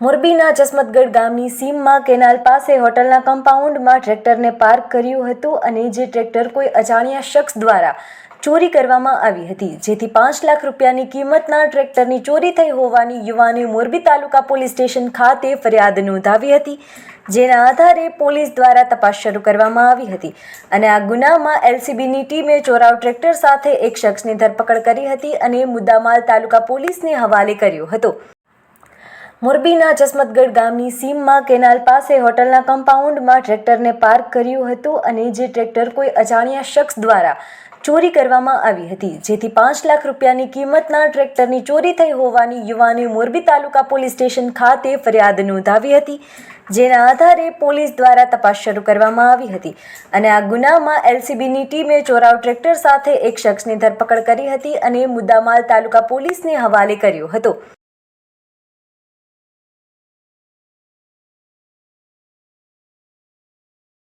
મોરબીના જસમતગઢ ગામની સીમમાં કેનાલ પાસે હોટલના કમ્પાઉન્ડમાં ટ્રેક્ટરને પાર્ક કર્યું હતું અને જે ટ્રેક્ટર કોઈ અજાણ્યા શખ્સ દ્વારા ચોરી કરવામાં આવી હતી, જેથી પાંચ લાખ રૂપિયાની કિંમતના ટ્રેક્ટરની ચોરી થઈ હોવાની યુવાને મોરબી તાલુકા પોલીસ સ્ટેશન ખાતે ફરિયાદ નોંધાવી હતી, જેના આધારે પોલીસ દ્વારા તપાસ શરૂ કરવામાં આવી હતી અને આ ગુનામાં એલસીબીની ટીમે ચોરાવ ટ્રેક્ટર સાથે એક શખ્સની ધરપકડ કરી હતી અને મુદ્દામાલ તાલુકા પોલીસને હવાલે કર્યો હતો. મોરબીના જસમતગઢ ગામની સીમમાં કેનાલ પાસે હોટલના કમ્પાઉન્ડમાં ટ્રેક્ટરને પાર્ક કર્યું હતું અને જે ટ્રેક્ટર કોઈ અજાણ્યા શખ્સ દ્વારા ચોરી કરવામાં આવી હતી, જેથી પાંચ લાખ રૂપિયાની કિંમતના ટ્રેક્ટરની ચોરી થઈ હોવાની યુવાને મોરબી તાલુકા પોલીસ સ્ટેશન ખાતે ફરિયાદ નોંધાવી હતી, જેના આધારે પોલીસ દ્વારા તપાસ શરૂ કરવામાં આવી હતી અને આ ગુનામાં એલસીબીની ટીમે ચોરાવ ટ્રેક્ટર સાથે એક શખ્સની ધરપકડ કરી હતી અને મુદ્દામાલ તાલુકા પોલીસને હવાલે કર્યો હતો.